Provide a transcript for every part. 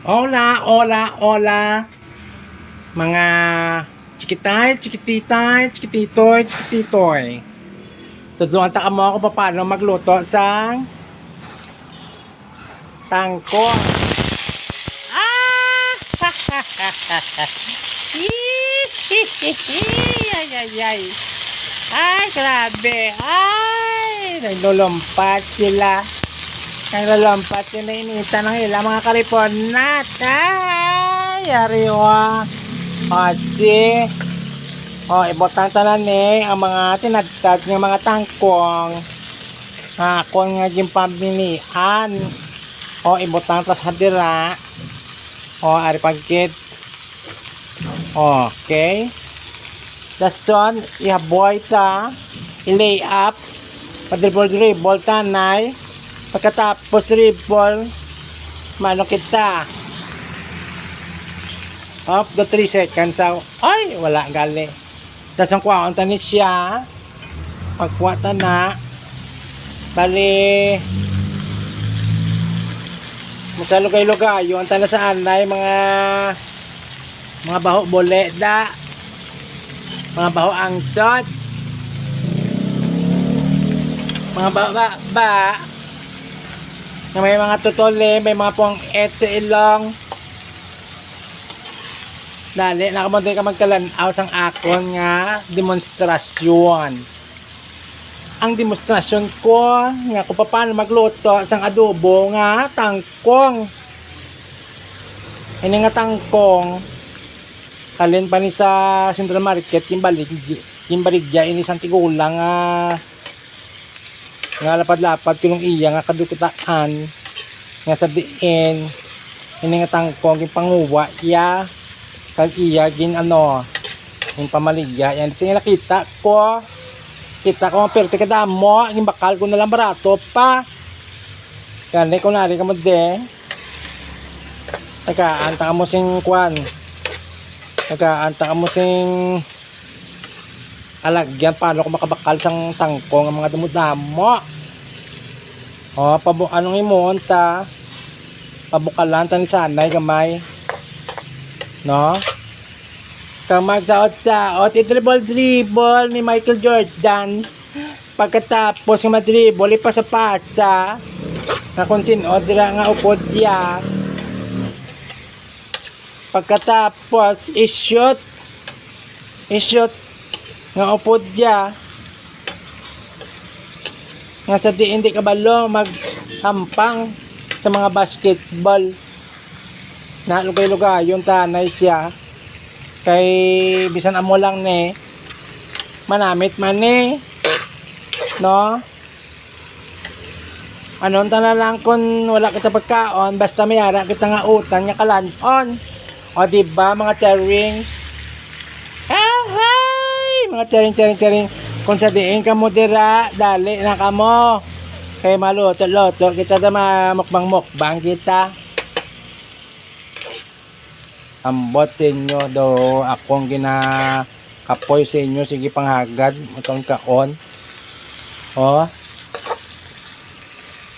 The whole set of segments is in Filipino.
Hola, hola, hola. Mga chikitay, chikititay, chikititoy, chikititoy. Tudungan ta mo ako pa paano magluto sa tangko. Ah! ay, ay, ay. Ay, grabe. Ay, naglulumpat sila. Naglalampat yun na inita ng ilang mga kaliponat. Ay, yari o. O, si. O, ibotang tanan eh, ang mga tinagtag ng mga tangkong. Nga, kung nga yung pamilian. O, ibotang tas hadira. O, ari pagkit. Okay. Dason, ihaboy ta. I-lay up. Padribol-dribol tanay. Pagkatapos triple, mano kita. Up the 3 seconds. So, ay, wala gali. Tapos ang ta ni siya. Pagkuha ta na. Bali, Masalugay-lugay, yung tala sa anay, mga mga baho boleda, mga baho angtot, mga ba, ba, ba, na may mga tutuli, may mga pong eto ilong. Dali, nakamunti ka magkalanaw sang akon nga demonstrasyon. Ang demonstrasyon ko nga kung paano magluto sang adobo nga tangkong. Ini nga tangkong kalin pa ni sa Central Market yung baligya, yung baligya ini sang tigulang nga nga lapad-lapad kilong iya nga kadukitaan nga sa diin ini nga tangkong yung panguwa iya. Kag iya gin ano yung pamaligya yan ito yung nakita ko. Kita ko ang perte kada mo yung bakal ko na lang barato pa. Yan ko nari ka mo de. Teka, anta ka mo sing kwan. Teka, anta ka mo sing alagyan paano ko makabakal sang tangkong ang mga damo-damo? O pabu anong imon ta pabukalan ta ni sanay gamay. No? Kamag sa otsa ot dribble ni Michael Jordan. Pagkatapos nga madribble ipa sa pasa nga kung sino dira nga upod ya pagkatapos i-shoot. I-shoot nga upod ya nga sa di hindi kabalo maghampang sa mga basketball? Na lugay-lugay yung tanay siya. Kay bisan amo lang ni manamit man ni no? Anon ta na lang kung wala kita pagkaon basta mayara kita nga utang nya kalanon o di ba mga hi! Mga tering tering tering kung sa diin ka mo dira dali na ka mo. Kay maluto loto kita na mukbang mukbang kita. Ambot sa inyo do akong ginakapoy sa inyo. Sige panghagad matong kaon. Oh.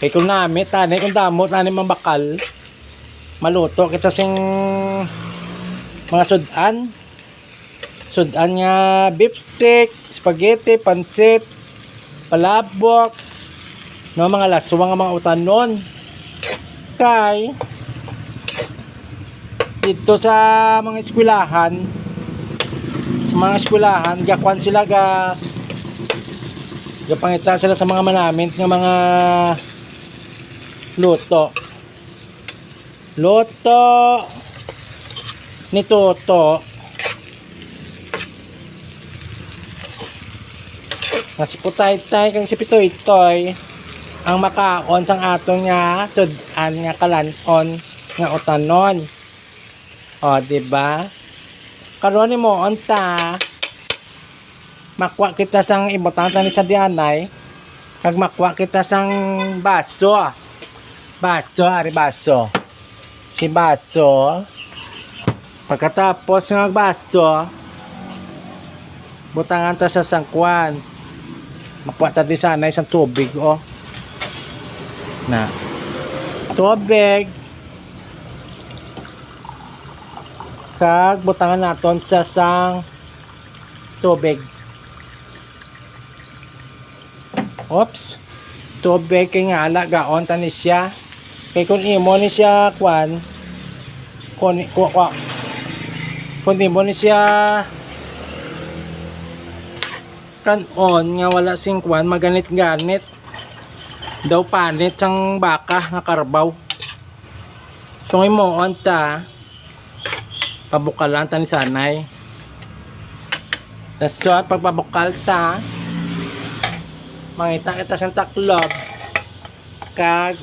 Kay kung nami tani kung damo tani mambakal maluto kita sing mga sudan sudan nga beef stick spaghetti pansit palabok no mga laswang nga mga utanon kay dito sa mga eskwelahan sa mga eskwelahan gakwan sila ga gapangita sila sa mga manamit ng mga luto. Luto ni Toto nga si Putay-tay kang si Pitoy-toy ang makaon sang atong nga sudan nga kalanon nga utanon o, di ba? Karon ni mo onta makwa kita sang ibotanta ni sa dianay kag makwa kita sang baso. Baso, ari baso. Si baso pagkatapos ng baso butangan ta sa sangkwan makwa ta di sana isang tubig oh na tubig Kag butangan naton sa sang tubig. Oops. Tubig kay nga ala gaon tani siya. Kay kung imo ni siya kwan kun ku ku kung imo ni siya kanon nga wala sing kwan maganit-ganit. Daw panit sang baka nga karbaw. So imo ta pabukalan ta ni sanay. Tas so pagpabukal ta mangita kita sa taklob kag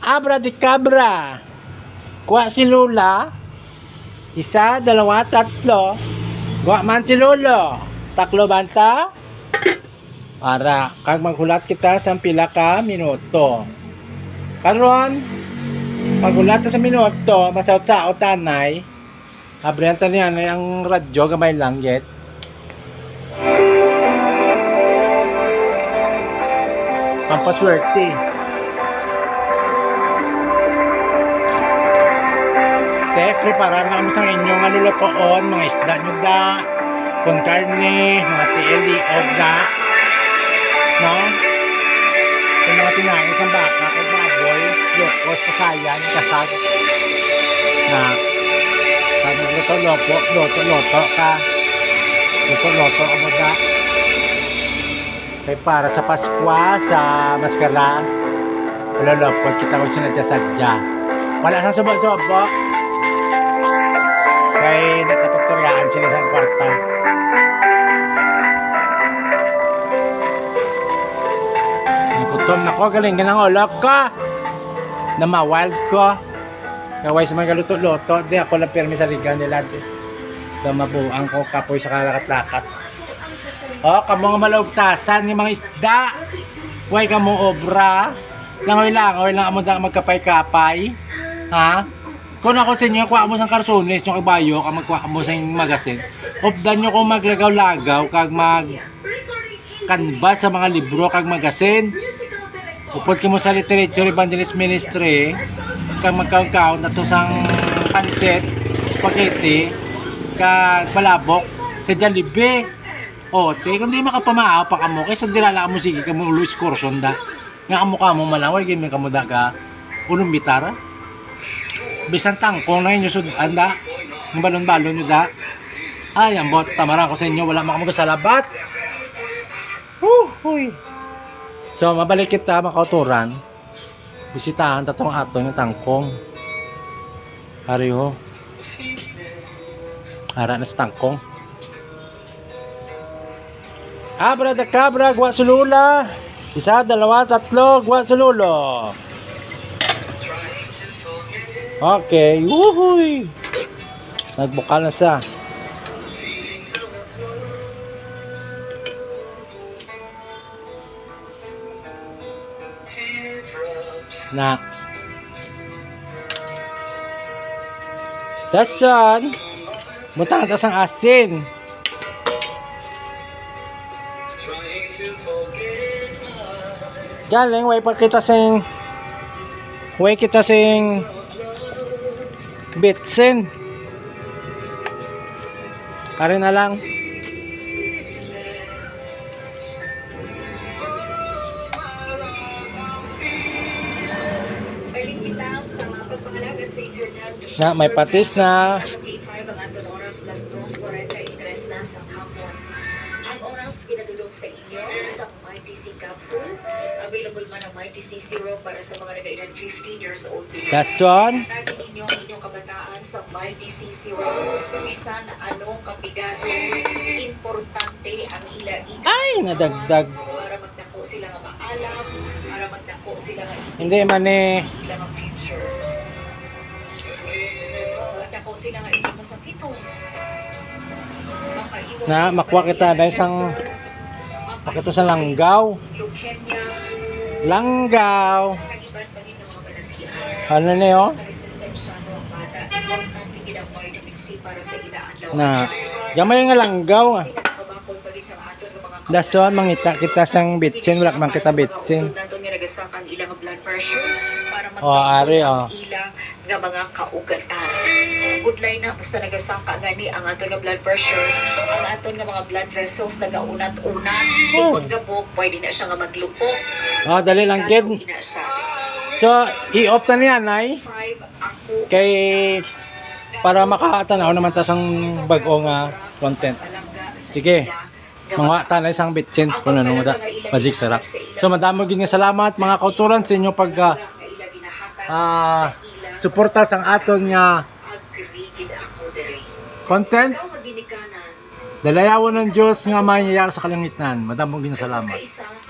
abra di cabra. Kuha si Lula isa, dalawa, tatlo. Kuha man si Lolo taklo banta para kag maghulat kita sa pila ka minuto. Karon paghulat ta sa minuto masaot sa tanay abrihan ta niyan ay ang radyo gamay lang yet Pampaswerte. Te, prepara na kami sa inyong alulutoon, mga isda nyo da, con carne, mga tieli, da. No? Yung mga tinain sa baka, kung baboy, lukos, pasayan, kasag. Na, sabi luto, lopo, loto, loto ka. Loto, amo da. Kay para sa Pasko, sa maskara, lalapot kita ko sinadya-sadya. Wala sa subo-subo. Kay natapagturyaan sila sa kwarta. Nagutom na ko, galing ka ng ulok ko. Namawild ko. Kaway sa mga galuto-luto, di ako lang pirmi sa liga nila. Di. So, mabuang ko kapoy sa kalakat-lakat. Oh, kamo nga malaugtasan ni mga isda. Huwag kamo obra. Langoy lang amo da magkapay-kapay. Ha? Kung ako sa inyo, kuha mo sang karsones, yung kabayo, kag magkuha mo sang magasin. Obdan nyo kung maglagaw-lagaw, kag mag kanbas sa mga libro, kag magasin. Upod ka mo sa Literature Evangelist Ministry, kag magkaw na sang pancit, spaghetti, kag palabok, sa Jollibee. O, te, kung di makapamaaw pa ka mo, kaysa dilala mo sige ka mo ulo excursion da. Nga amo ka mo malaway, gini ka mo da ka unong bitara. Bisan tangkong na inyo sud anda, ng balon-balon nyo da. Ay, ang bot, tamaran ko sa inyo, wala makamuga sa labat. Huh, huy. So, mabalik kita makauturan. Bisitahan tatong ato ng tangkong. Hariho. Hara na sa tangkong. Abra da cabra, gwa sulula. Isa, dalawa, tatlo, gwa sululo. Okay, wuhuy. Nagbukal na sa. Na. Dasan. Butang tas ang asin. Galing, way pa kita sing way kita sing bitsin. Kare na lang. Na, may patis na. 25 ang oras, las 2.43 na sa hapon. Ang oras pinatulog sa inyo sa MyTC capsule. Available man ang MyTC Zero para sa mga nag-edad 15 years old. Dason. Tagin ninyo ang inyong kabataan sa MyTC Zero. Bisan anong kapigato, importante ang ila Ay, nadagdag. Para magdako sila nga maalam, para magdako sila nga Hindi man eh. Na, makuha kita ng dahil sang cancer, pakita sa langgaw. Langgaw. Ano na yun? Na, gamay nga langgaw. ah. Dason, mangita kita sang bitsin. Wala man kita bitsin. Oh, ari, oh. Nga mga kaugatan. Udlay na basta nagasangka gani ang aton nga blood pressure, ang aton nga mga blood vessels nagaunat-unat, likod nga buhok, pwede na siya nga maglupok. Oh, dali lang kid. So, i-off na niya, Nay. Kay para makatanaw naman tas ang bago nga content. Sige. Mga tanay isang bitsin kung ano da magic sarap. So madamo gid nga salamat mga kauturan sa inyo pag ah, ah, suporta sang aton nga content. Dalayawon ng Diyos nga mayayar sa kalangitan. Madamo gid nga salamat. Kaisa